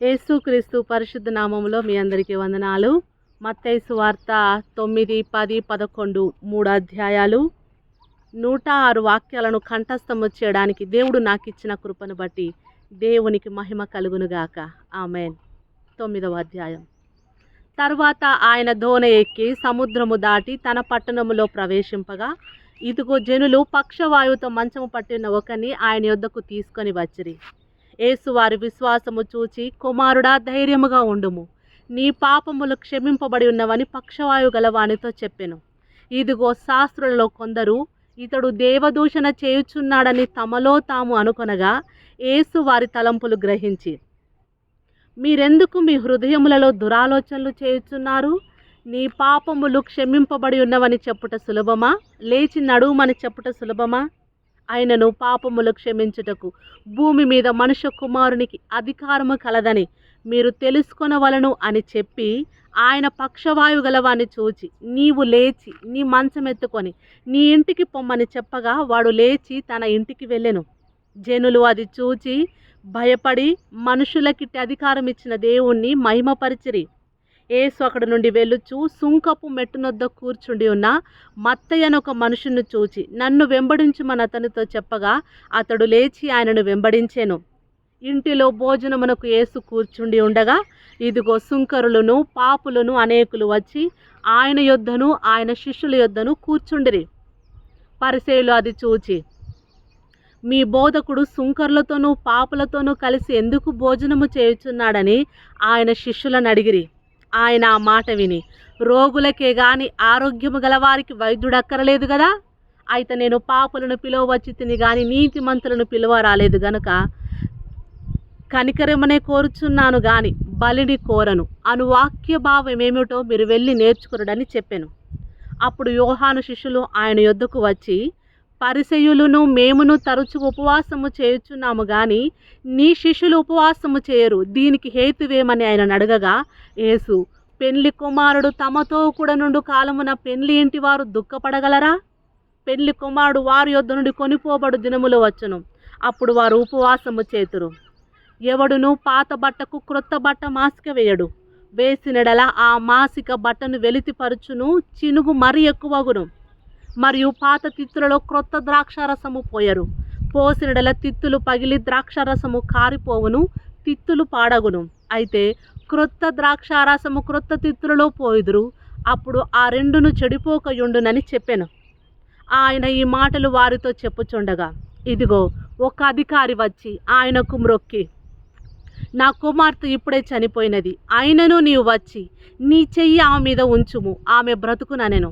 యేసుక్రీస్తు పరిశుద్ధ నామంలో మీ అందరికీ వందనాలు. మత్తైసు వార్త తొమ్మిది పది పదకొండు మూడు అధ్యాయాలు. నూట ఆరు వాక్యాలను కంఠస్థము చేయడానికి దేవుడు నాకు ఇచ్చిన కృపను బట్టి దేవునికి మహిమ కలుగునుగాక. ఆమెన్. తొమ్మిదవ అధ్యాయం. తర్వాత ఆయన దోన ఎక్కి సముద్రము దాటి తన పట్టణములో ప్రవేశింపగా ఇదిగో జనులు పక్షవాయువుతో మంచము పట్టిన ఒకని ఆయన యొద్దకు తీసుకొని వచ్చిరి. యేసు వారి విశ్వాసము చూచి కుమారుడా ధైర్యముగా ఉండుము. నీ పాపములు క్షమింపబడి ఉన్నవని పక్షవాయు గలవానితో చెప్పెను. ఇదిగో శాస్త్రులలో కొందరు ఇతడు దేవదూషణ చేయుచున్నాడని తమలో తాము అనుకొనగా ఏసు వారి తలంపులు గ్రహించి మీరెందుకు మీ హృదయములలో దురాలోచనలు చేయుచున్నారు? నీ పాపములు క్షమింపబడి ఉన్నవని చెప్పుట సులభమా? లేచి నడువుమని చెప్పుట సులభమా? ఆయనను పాపములు క్షమించుటకు. భూమి మీద మనుష్య కుమారునికి అధికారము కలదని మీరు తెలుసుకొనవలను అని చెప్పి ఆయన పక్షవాయు గలవాన్ని చూచి నీవు లేచి నీ మంచం ఎత్తుకొని నీ ఇంటికి పొమ్మని చెప్పగా వాడు లేచి తన ఇంటికి వెళ్ళెను. జనులు అది చూచి భయపడి మనుషులకిట్టి అధికారం ఇచ్చిన దేవుణ్ణి మహిమపరిచిరి. ఏసు అక్కడ నుండి వెళ్ళుచు సుంకపు మెట్టునొద్ద కూర్చుండి ఉన్న మత్తయ్యను ఒక మనుషుని చూచి నన్ను వెంబడించుమని అతనితో చెప్పగా అతడు లేచి ఆయనను వెంబడించాను. ఇంటిలో భోజనమునకు ఏసు కూర్చుండి ఉండగా ఇదిగో సుంకరులను పాపులను అనేకులు వచ్చి ఆయన యొద్దను ఆయన శిష్యుల యొద్దను కూర్చుండిరి. పరిసేలు అది చూచి మీ బోధకుడు సుంకర్లతోనూ పాపులతోనూ కలిసి ఎందుకు భోజనము చేయుచున్నాడని ఆయన శిష్యులను అడిగిరి. ఆయన ఆ మాట విని రోగులకే గాని ఆరోగ్యము గలవారికి వైద్యుడక్కరలేదు కదా అయితే నేను పాపులను పిలువవచ్చి తిని గాని నీతిమంతులను పిలువ రాలేదు గనుక కనికరమనే కోరుచున్నాను గాని బలిని కోరను. అను వాక్య భావం ఏమిటో మీరు వెళ్ళి నేర్చుకురడని చెప్పాను. అప్పుడు యోహాను శిష్యులు ఆయన యొద్దకు వచ్చి పరిసయులను మేమును తరచు ఉపవాసము చేయుచున్నాము గాని నీ శిష్యులు ఉపవాసము చేయరు. దీనికి హేతువేమని ఆయన అడగగా యేసు పెళ్ళి కుమారుడు తమతో కూడా నుండు కాలమున పెళ్ళి ఇంటి వారు దుఃఖపడగలరా? పెళ్ళి కుమారుడు వారి యొద్ద నుండి కొనిపోబడు దినములు వచ్చును. అప్పుడు వారు ఉపవాసము చేతురు. ఎవడును పాత బట్టకు క్రొత్త బట్ట మాసిక వేయడు. వేసినడల ఆ మాసిక బట్టను వెలితిపరుచును చినుగు మరి ఎక్కువగును. మరియు పాత తిత్తులలో క్రొత్త ద్రాక్షారసము పోయరు. పోసినడల తిత్తులు పగిలి ద్రాక్షారసము కారిపోవును తిత్తులు పాడగును. అయితే క్రొత్త ద్రాక్షారసము క్రొత్త తిత్తులలో పోయిదురు అప్పుడు ఆ రెండును చెడిపోకయుండునని చెప్పాను. ఆయన ఈ మాటలు వారితో చెప్పుచుండగా ఇదిగో ఒక అధికారి వచ్చి ఆయనకు మ్రొక్కి. నా కుమార్తె ఇప్పుడే చనిపోయినది అయినను నీవు వచ్చి నీ చెయ్యి ఆమె మీద ఉంచుము ఆమె బ్రతుకుననెను.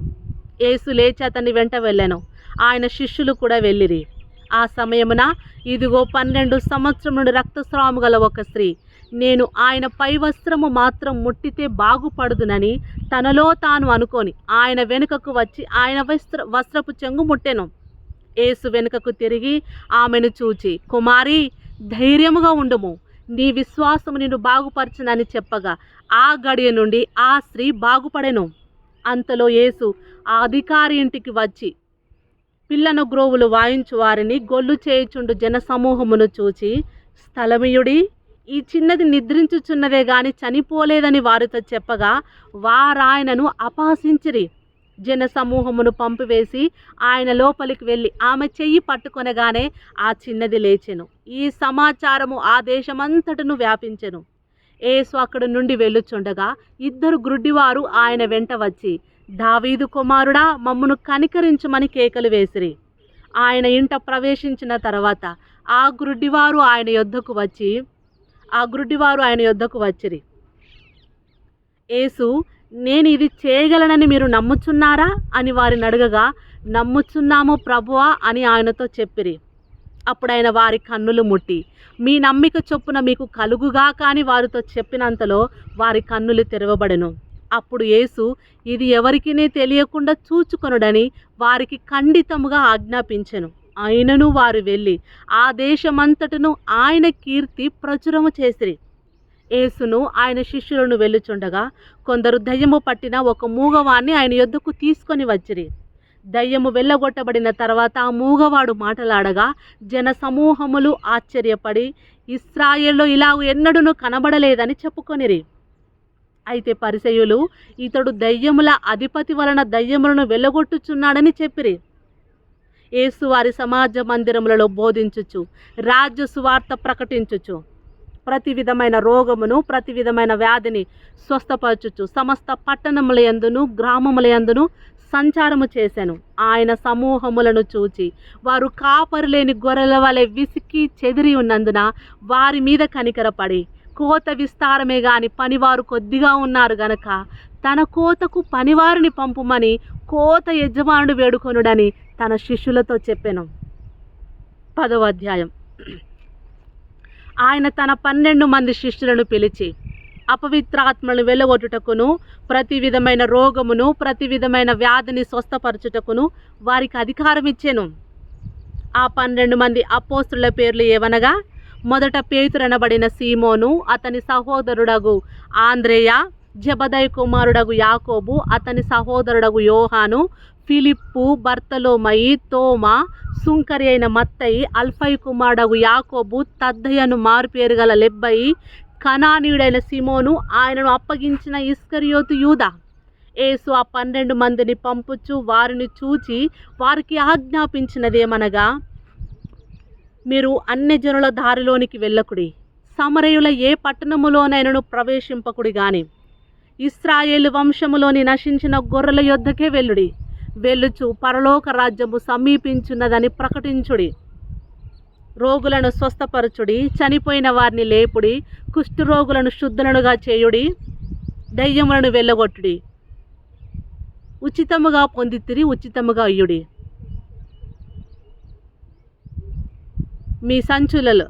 యేసు లేచి అతని వెంట వెళ్ళాను. ఆయన శిష్యులు కూడా వెళ్ళిరి. ఆ సమయమున ఇదిగో పన్నెండు సంవత్సరం నుండి రక్తస్రావము గల ఒక స్త్రీ నేను ఆయన పై వస్త్రము మాత్రం ముట్టితే బాగుపడుదునని తనలో తాను అనుకొని ఆయన వెనుకకు వచ్చి ఆయన వస్త్ర వస్త్రపు చెంగు ముట్టెను. ఏసు వెనుకకు తిరిగి ఆమెను చూచి కుమారి ధైర్యముగా ఉండుము. నీ విశ్వాసము నిన్ను బాగుపరచునని చెప్పగా ఆ గడియ నుండి ఆ స్త్రీ బాగుపడెను. అంతలో యేసు ఆ అధికారి ఇంటికి వచ్చి పిల్లన గ్రోవులు వాయించు వారిని గొల్లు చేయుచుండు జనసమూహమును చూచి స్థలమియుడి ఈ చిన్నది నిద్రించుచున్నదే గాని చనిపోలేదని వారితో చెప్పగా వారాయనను అపహసించిరి. జన సమూహమును పంపివేసి ఆయన లోపలికి వెళ్ళి ఆమె చెయ్యి పట్టుకొనగానే ఆ చిన్నది లేచెను. ఈ సమాచారము ఆ దేశమంతటను వ్యాపించెను. ఏసు అక్కడ నుండి వెళ్ళుచుండగా ఇద్దరు గ్రుడ్డివారు ఆయన వెంట వచ్చి దావీదు కుమారుడా మమ్మను కనికరించమని కేకలు వేసిరి. ఆయన ఇంట ప్రవేశించిన తర్వాత ఆ గ్రుడ్డివారు ఆయన యొద్దకు వచ్చి ఆ గ్రుడ్డివారు ఆయన యొద్దకు వచ్చిరి. యేసు నేను ఇది చేయగలనని మీరు నమ్ముచున్నారా? అని వారిని అడగగా నమ్ముచున్నాము ప్రభువా అని ఆయనతో చెప్పిరి. అప్పుడు ఆయన వారి కన్నులు ముట్టి మీ నమ్మిక చొప్పున మీకు కలుగుగా కానీ వారితో చెప్పినంతలో వారి కన్నులు తెరవబడను. అప్పుడు యేసు ఇది ఎవరికినే తెలియకుండా చూచుకొనుడని వారికి ఖండితముగా ఆజ్ఞాపించెను. అయినను వారు వెళ్ళి ఆ దేశమంతటను ఆయన కీర్తి ప్రచురము చేసిరి. యేసును ఆయన శిష్యులను వెళ్ళుచుండగా కొందరు దయ్యము పట్టిన ఒక మూగవాణ్ణి ఆయన యొద్దకు తీసుకొని వచ్చిరి. దయ్యము వెళ్ళగొట్టబడిన తర్వాత ఆ మూగవాడు మాటలాడగా జన సమూహములు ఆశ్చర్యపడి ఇస్రాయేల్లో ఇలా ఎన్నడూను కనబడలేదని చెప్పుకొనిరి. అయితే పరిసయులు ఇతడు దయ్యముల అధిపతి వలన దయ్యములను వెళ్ళగొట్టుచున్నాడని చెప్పిరి. ఏసువారి సమాజ మందిరములలో బోధించుచు రాజ్య సువార్త ప్రకటించుచు ప్రతి విధమైన రోగమును ప్రతి విధమైన వ్యాధిని స్వస్థపరచుచు సమస్త పట్టణముల యందును గ్రామముల యందును సంచారము చేశాను ఆయన సమూహములను చూచి వారు కాపరులేని గొర్రెల వలె విసికి చెదిరి ఉన్నందున వారి మీద కనికరపడి కోత విస్తారమే గాని పనివారు కొద్దిగా ఉన్నారు గనక తన కోతకు పనివారిని పంపుమని కోత యజమానుడు వేడుకొనుడని తన శిష్యులతో చెప్పాను. పదవ అధ్యాయం. ఆయన తన పన్నెండు మంది శిష్యులను పిలిచి అపవిత్రాత్మలను వెళ్ళగొట్టుటకును ప్రతి విధమైన రోగమును ప్రతి విధమైన వ్యాధిని స్వస్థపరచుటకును వారికి అధికారం ఇచ్చాను ఆ పన్నెండు మంది అపోస్తుల పేర్లు ఏవనగా మొదట పేతురనబడిన సీమోను అతని సహోదరుడగు ఆంద్రేయ జబదయ్ కుమారుడగు యాకోబు అతని సహోదరుడగు యోహాను ఫిలిప్పు బర్తలోమయి తోమ సుంకరి అయిన మత్తయి అల్ఫై కుమారుడగు యాకోబు తద్దయ్యను మారుపేరు గల లెబ్బయి కనానీయుడైన సిమోను ఆయనను అప్పగించిన ఇస్కరియోతు యూదా. యేసు ఆ పన్నెండు మందిని పంపుచు వారిని చూచి వారికి ఆజ్ఞాపించినదేమనగా మీరు అన్ని జనుల దారిలోనికి వెళ్ళకుడి. సమరయుల ఏ పట్టణములోనైనను ప్రవేశింపకుడి గాని. ఇస్రాయేలు వంశములోని నశించిన గొర్రెల యొద్దకే వెళ్ళుడి. వెళ్ళుచు పరలోక రాజ్యము సమీపించున్నదని ప్రకటించుడి. రోగులను స్వస్థపరచుడి. చనిపోయిన వారిని లేపుడి. కుష్ఠరోగులను శుద్ధులనుగా చేయుడి. దయ్యములను వెళ్ళగొట్టుడి. ఉచితముగా పొందితిరి ఉచితముగా అయ్యుడి మీ సంచులలో.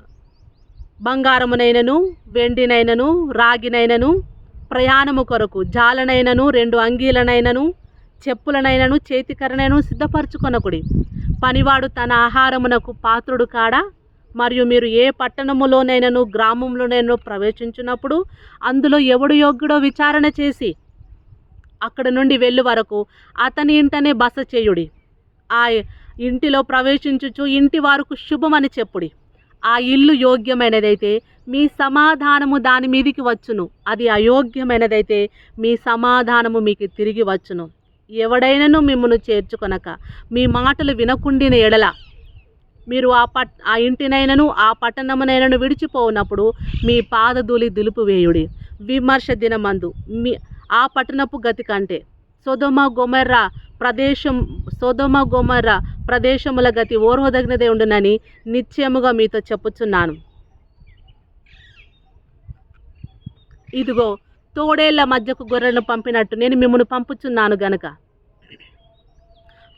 బంగారమునైనను వెండినైనను రాగినైనను ప్రయాణము కొరకు జాలనైనను రెండు అంగీలనైనను చెప్పులనైనను చేతికరనైనను సిద్ధపరచుకొనకుడి. పనివాడు తన ఆహారమునకు పాత్రుడు కాడా? మరియు మీరు ఏ పట్టణములోనైనను గ్రామంలోనైనా ప్రవేశించినప్పుడు అందులో ఎవడు యోగ్యుడో విచారణ చేసి? అక్కడ నుండి వెళ్ళు వరకు అతని ఇంటనే బస చేయుడి. ఆ ఇంటిలో ప్రవేశించుచు ఇంటి వారికి శుభమని చెప్పుడి. ఆ ఇల్లు యోగ్యమైనదైతే మీ సమాధానము దాని మీదికి వచ్చును. అది అయోగ్యమైనదైతే మీ సమాధానము మీకు తిరిగి వచ్చును. ఎవడైనను మిమ్మను చేర్చుకొనక మీ మాటలు వినకుండిన ఎడల మీరు ఆ పట్ ఆ ఇంటినైనను ఆ పట్టణమునైనను విడిచిపోనప్పుడు మీ పాదధూళి దులుపువేయుడి. విమర్శ దినమందు మీ ఆ పట్టణపు గతి కంటే సొదొమ గొమెర్ర ప్రదేశం సొదొమ గొమెర్ర ప్రదేశముల గతి ఓర్వదగినదే ఉండునని నిశ్చయముగా మీతో చెప్పుచున్నాను. ఇదిగో తోడేళ్ళ మధ్యకు గొర్రెలను పంపినట్టు నేను మిమ్మల్ని పంపుచున్నాను గనక.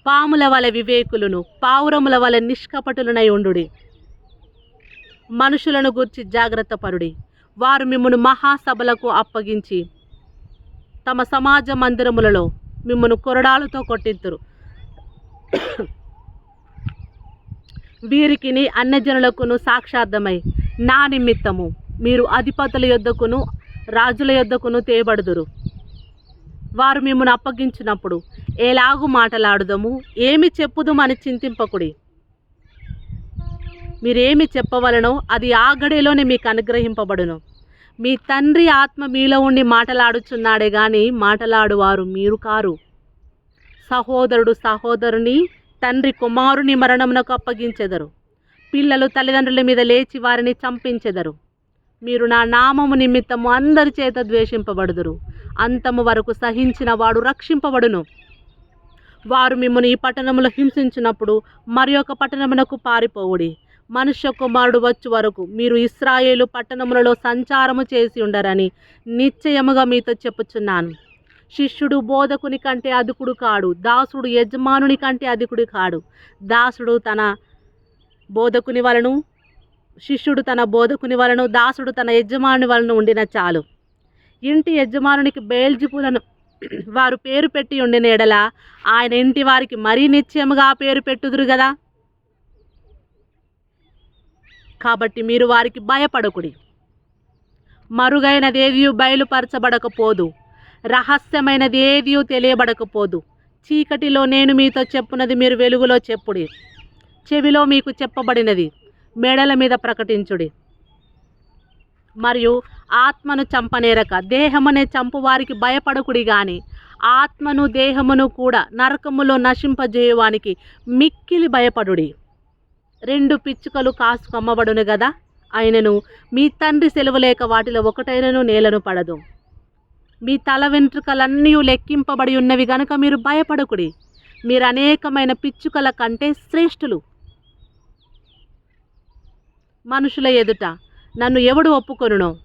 పాముల వలె వివేకులను పావురముల వలె నిష్కపటులనై ఉండుడి. మనుషులను గూర్చి జాగ్రత్త పరుడి వారు మిమ్మల్ని మహాసభలకు అప్పగించి తమ సమాజ మందిరములలో మిమ్మను కొరడాలతో కొట్టింతురు. వీరికిని అన్యజనులకును సాక్షార్థమై నా నిమిత్తము మీరు అధిపతుల యొద్దకును రాజుల యొద్దకును తేబడుదురు. వారు మిమ్మల్ని అప్పగించినప్పుడు ఎలాగు మాటలాడుదము? ఏమి చెప్పుదుమని చింతింపకుడి? మీరేమి చెప్పవలనో అది ఆ గడిలోనే మీకు అనుగ్రహింపబడును. మీ తండ్రి ఆత్మ మీలో ఉండి మాటలాడుచున్నాడే కానీ మాటలాడువారు మీరు కారు. సహోదరుడు సహోదరుని తండ్రి కుమారుని మరణమునకు అప్పగించెదరు. పిల్లలు తల్లిదండ్రుల మీద లేచి వారిని చంపించెదరు. మీరు నా నామము నిమిత్తము అందరి చేత ద్వేషింపబడుదురు. అంతము వరకు సహించిన వాడు రక్షింపబడును. వారు మిమ్మల్ని ఈ పట్టణములో హింసించినప్పుడు మరి ఒక పట్టణమునకు పారిపోవుడి. మనుష్య కుమారుడు వచ్చు వరకు మీరు ఇస్రాయేలు పట్టణములలో సంచారము చేసి ఉండరని నిశ్చయముగా మీతో చెప్పుచున్నాను. శిష్యుడు బోధకుని కంటే అధికుడు కాడు. దాసుడు యజమానుని కంటే అధికుడు కాడు. దాసుడు తన బోధకుని వలను శిష్యుడు తన బోధకుని వలను దాసుడు తన యజమాని వలన ఉండిన చాలు. ఇంటి యజమానునికి బేల్జిపులను వారు పేరు పెట్టి ఉండిన ఎడల ఆయన ఇంటి వారికి మరీ నిశ్చయముగా ఆ పేరు పెట్టుదురు కదా కాబట్టి మీరు వారికి భయపడకుడి. మరుగైనదేది బయలుపరచబడకపోదు. రహస్యమైనది ఏది తెలియబడకపోదు. చీకటిలో నేను మీతో చెప్పున్నది మీరు వెలుగులో చెప్పుడి. చెవిలో మీకు చెప్పబడినది. మెడల మీద ప్రకటించుడి. మరియు ఆత్మను చంపనేరక దేహమనే చంపు వారికి భయపడకుడి గాని ఆత్మను దేహమును కూడా నరకములో నశింపజేయవానికి మిక్కిలి భయపడుడి. రెండు పిచ్చుకలు కాసు కమ్మబడును గదా ఆయనను మీ తండ్రి సెలవు లేక వాటిలో ఒకటైనను నేలను పడదు. మీ తల వెంట్రుకలన్నీ లెక్కింపబడి ఉన్నవి గనుక మీరు భయపడకుడి. మీరు అనేకమైన పిచ్చుకల కంటే శ్రేష్ఠులు. మనుషుల ఎదుట నన్ను ఎవడు ఒప్పుకొనునో?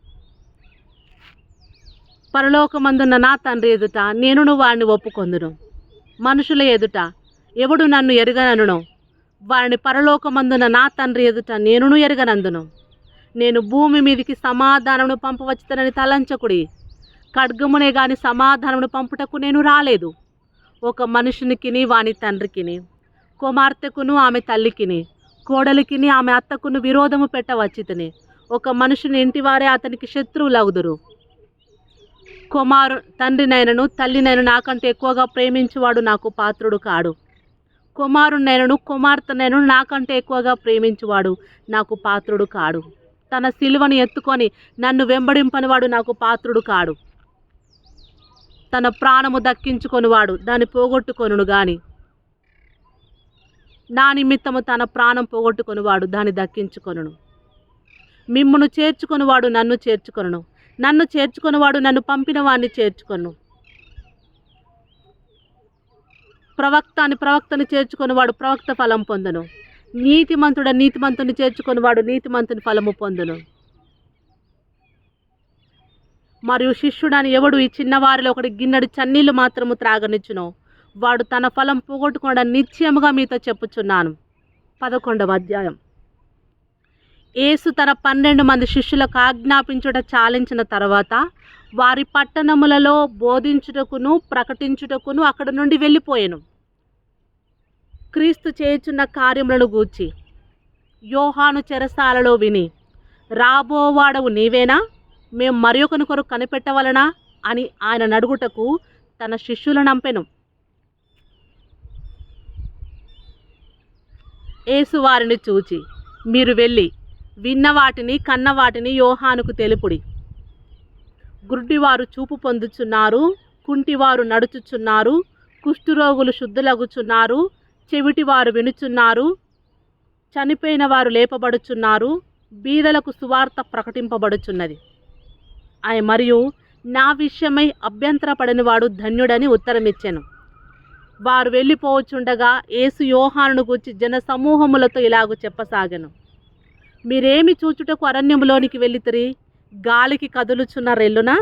పరలోకమందున్న నా తండ్రి ఎదుట నేనును వాడిని ఒప్పుకొందును. మనుషుల ఎదుట ఎవడు నన్ను ఎరుగననునో? వారిని పరలోకమందున నా తండ్రి ఎదుట నేనును ఎరగనందును. నేను భూమి మీదికి సమాధానమును పంపవచ్చుతనని తలంచకుడి. ఖడ్గమునే గాని సమాధానమును పంపుటకు నేను రాలేదు. ఒక మనుషునికిని వాని తండ్రికిని కుమార్తెకును ఆమె తల్లికిని కోడలికిని ఆమె అత్తకును విరోధము పెట్టవచ్చితని. ఒక మనుషుని ఇంటివారే అతనికి శత్రువులగుదురు. కుమారు తండ్రినైనను తల్లినైనా నాకంటే ఎక్కువగా ప్రేమించువాడు నాకు పాత్రుడు కాడు. కుమారునైనను కుమార్తెనైనను నాకంటే ఎక్కువగా ప్రేమించువాడు నాకు పాత్రుడు కాడు. తన సిలువను ఎత్తుకొని నన్ను వెంబడింపనివాడు నాకు పాత్రుడు కాడు. తన ప్రాణము దక్కించుకొనివాడు దాన్ని పోగొట్టుకొనును గాని. నా నిమిత్తము తన ప్రాణం పోగొట్టుకొనివాడు దాన్ని దక్కించుకొనును. మిమ్మును చేర్చుకొనివాడు నన్ను చేర్చుకొనును. నన్ను చేర్చుకొనివాడు నన్ను పంపిన వాడిని చేర్చుకొను. ప్రవక్త అని ప్రవక్తను చేర్చుకొనివాడు ప్రవక్త ఫలం పొందను. నీతిమంతుడ నీతిమంతుని చేర్చుకొని వాడు నీతిమంతుని ఫలము పొందును. మరియు శిష్యుడని ఎవడు ఈ చిన్నవారిలో ఒకటి గిన్నెడు చన్నీళ్ళు మాత్రము త్రాగనిచ్చును వాడు తన ఫలం పోగొట్టుకోవడం నిశ్చయముగా మీతో చెప్పుచున్నాను. పదకొండవ అధ్యాయం. యేసు తన పన్నెండు మంది శిష్యులకు ఆజ్ఞాపించుట చాలించిన తర్వాత వారి పట్టణములలో బోధించుటకును ప్రకటించుటకును అక్కడ నుండి వెళ్ళిపోయాను. క్రీస్తు చేయుచున్న కార్యములను గూర్చి యోహాను చెరసాలలో విని రాబోవాడవు నీవేనా? మేం మరి ఒకని కొరకు కనిపెట్టవలనా? అని ఆయన నడుగుటకు తన శిష్యులను నంపెను. యేసు వారిని చూచి మీరు వెళ్ళి విన్న వాటిని కన్న వాటిని యోహానుకు తెలుపుడి. గుడ్డివారు చూపు పొందుచున్నారు కుంటివారు నడుచుచున్నారు కుష్ఠురోగులు శుద్ధులగుచున్నారు చెవిటివారు వినుచున్నారు చనిపోయిన వారు లేపబడుచున్నారు బీదలకు సువార్త ప్రకటింపబడుచున్నది. ఆయన మరియు నా విషయమై అభ్యంతరపడని వాడు ధన్యుడని ఉత్తరమిచ్చాను. వారు వెళ్ళిపోవచ్చుండగా యేసు యోహానును గూర్చి జన సమూహములతో ఇలాగూ చెప్పసాగను. మీరేమి చూచుటకు అరణ్యములోనికి వెళ్ళితిరి? గాలికి కదులుచున్న రెల్లునా?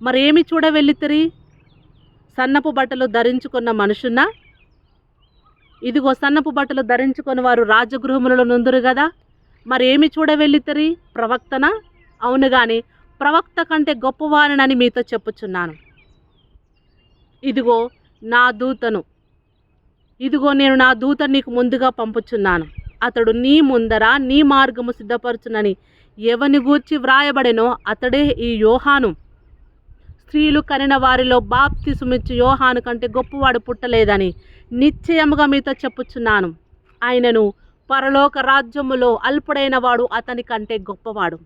మరేమి చూడ వెళ్ళితిరి సన్నపు బట్టలు ధరించుకున్న మనుషున్నా? ఇదిగో సన్నపు బట్టలు ధరించుకొని వారు రాజగృహములలో నుందురు కదా మరేమి చూడ వెళ్ళితిరి ప్రవక్తనా? అవును కానీ ప్రవక్త కంటే గొప్పవారినని మీతో చెప్పుచున్నాను. ఇదిగో నా దూతను. ఇదిగో నేను నా దూత నీకు ముందుగా పంపుచున్నాను. అతడు నీ ముందర నీ మార్గము సిద్ధపరచునని ఎవని గూర్చి వ్రాయబడెనో అతడే ఈ యోహాను. స్త్రీలు కనిన వారిలో బాప్తిసుమిచ్చు యోహాను కంటే గొప్పవాడు పుట్టలేదని నిశ్చయముగా మీతో చెప్పుచున్నాను. ఆయనను పరలోక రాజ్యములో అల్పుడైన వాడు అతని కంటే గొప్పవాడు.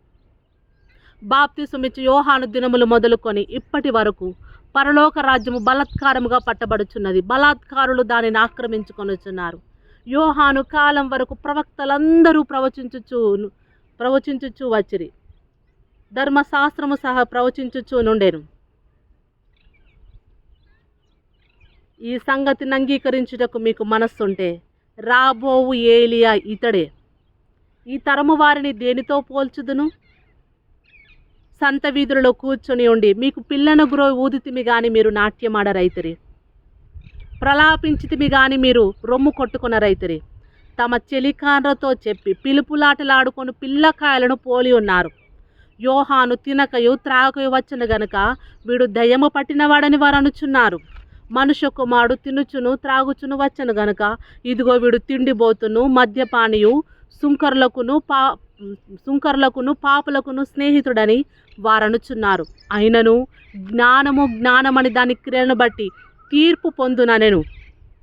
బాప్తిసుమిచ్చు యోహాను దినములు మొదలుకొని ఇప్పటి వరకు పరలోక రాజ్యము బలాత్కారముగా పట్టబడుచున్నది. బలాత్కారులు దానిని ఆక్రమించుకొనుచున్నారు. యోహాను కాలం వరకు ప్రవక్తలందరూ ప్రవచించుచు ప్రవచించుచు వచ్చిరి. ధర్మశాస్త్రము సహా ప్రవచించుచు నుండెను. ఈ సంగతిని అంగీకరించుటకు మీకు మనస్సుంటే రాబోవు ఏలియా ఇతడే. ఈ తరము వారిని దేనితో పోల్చుదును? సంత వీధులలో కూర్చొని ఉండి మీకు పిల్లన గ్రో ఊదితిమి కానీ మీరు నాట్యమాడ రైతురి ప్రలాపించితిమి గాని మీరు రొమ్ము కొట్టుకున్న రైతురి. తమ చెలికాన్రతో చెప్పి పిలుపులాటలాడుకొని పిల్లకాయలను పోలి ఉన్నారు. యోహాను తినకయు త్రాగకయు వచ్చిన గనుక వీడు దయ్యము పట్టినవాడని వారు అనుచున్నారు. మనుష్య కుమారుడు తినుచును త్రాగుచును వచ్చను గనుక ఇదిగో వీడు తిండిబోతును మద్యపానియు సుంకరులకును పా సుంకరులకును పాపులకును స్నేహితుడని వారనుచున్నారు. అయినను జ్ఞానము జ్ఞానమని దాని క్రియను బట్టి తీర్పు పొందుననెను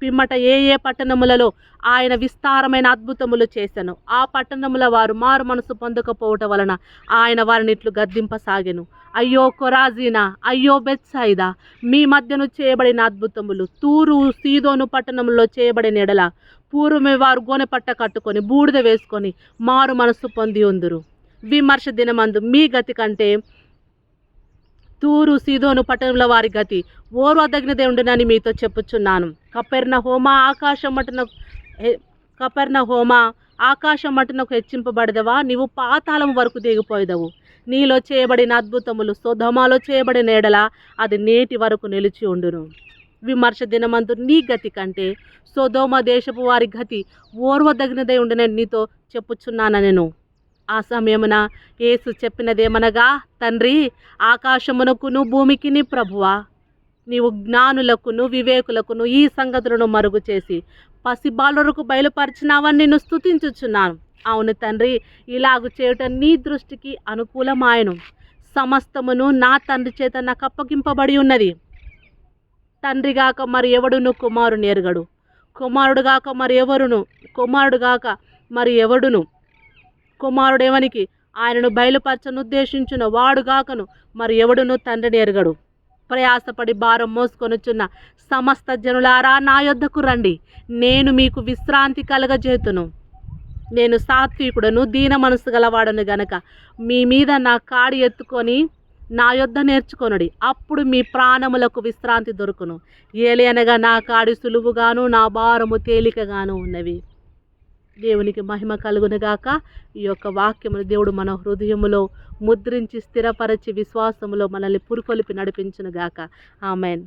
పిమ్మట ఏ ఏ పట్టణములలో ఆయన విస్తారమైన అద్భుతములు చేశాను ఆ పట్టణముల వారు మారు మనసు పొందకపోవటం వలన ఆయన వారిని ఇట్లు గద్దింపసాగెను. అయ్యో కొరాజీనా అయ్యో బెత్సాయిదా మీ మధ్యను చేయబడిన అద్భుతములు తూరు సీదోను పట్టణంలో చేయబడిన ఎడల పూర్వమే వారు గోనెపట్ట కట్టుకొని బూడిద వేసుకొని మారు మనసు పొంది ఉందురు విమర్శ దినమందు మీ గతి కంటే తూరు సీదోను పట్టణంలో వారి గతి. ఓరు అదగినదే ఉండునని మీతో చెప్పుచున్నాను. కపెర్న హోమ ఆకాశం మటున కపెర్న హోమ ఆకాశం మటునకు హెచ్చింపబడదవా? నీవు పాతాళం వరకు దిగిపోయేదవు. నీలో చేయబడిన అద్భుతములు సుధమాలో చేయబడిన ఎడల అది నేటి వరకు నిలిచి ఉండును. విమర్శ దినమందు నీ గతి కంటే సోదోమ దేశపు వారి గతి ఓర్వదగినదై ఉండనని నీతో చెప్పుచున్నాను నేను ఆ సమయమున యేసు చెప్పినదేమనగా తండ్రి ఆకాశమునకును భూమికిని ప్రభువా నీవు జ్ఞానులకును వివేకులకును ఈ సంగతులను మరుగు చేసి పసిబాలురకు బయలుపరిచినావని నిన్ను స్తుతించుచున్నాను. అవును తండ్రి ఇలాగు చేయటం నీ దృష్టికి అనుకూలమాయను. సమస్తమును నా తండ్రి చేత నాకు అప్పగింపబడి ఉన్నది తండ్రిగాక మరి ఎవడును? కుమారుని ఎరగడు. కుమారుడుగాక మరి ఎవరును? కుమారుడుగాక మరి ఎవడును? కుమారుడేవనికి ఆయనను బయలుపరచనుద్దేశించిన వాడుగాకను మరి ఎవడును తండ్రిని ఎరగడు. ప్రయాసపడి భారం మోసుకొనుచున్న సమస్త జనులారా నా యొద్దకు రండి. నేను మీకు విశ్రాంతి కలగజేతును. నేను సాత్వికుడను దీన మనసు గలవాడను గనక మీ మీద నా కాడి ఎత్తుకొని నా యొద్ద నేర్చుకొనుడి. అప్పుడు మీ ప్రాణములకు విశ్రాంతి దొరుకును. ఏలే నా కాడి సులువుగాను నా భారము తేలికగాను ఉన్నవి. దేవునికి మహిమ కలుగునుగాక. ఈ యొక్క వాక్యమును దేవుడు మన హృదయములో ముద్రించి స్థిరపరచి విశ్వాసములో మనల్ని పురుకొలిపి నడిపించునుగాక. ఆమెన్.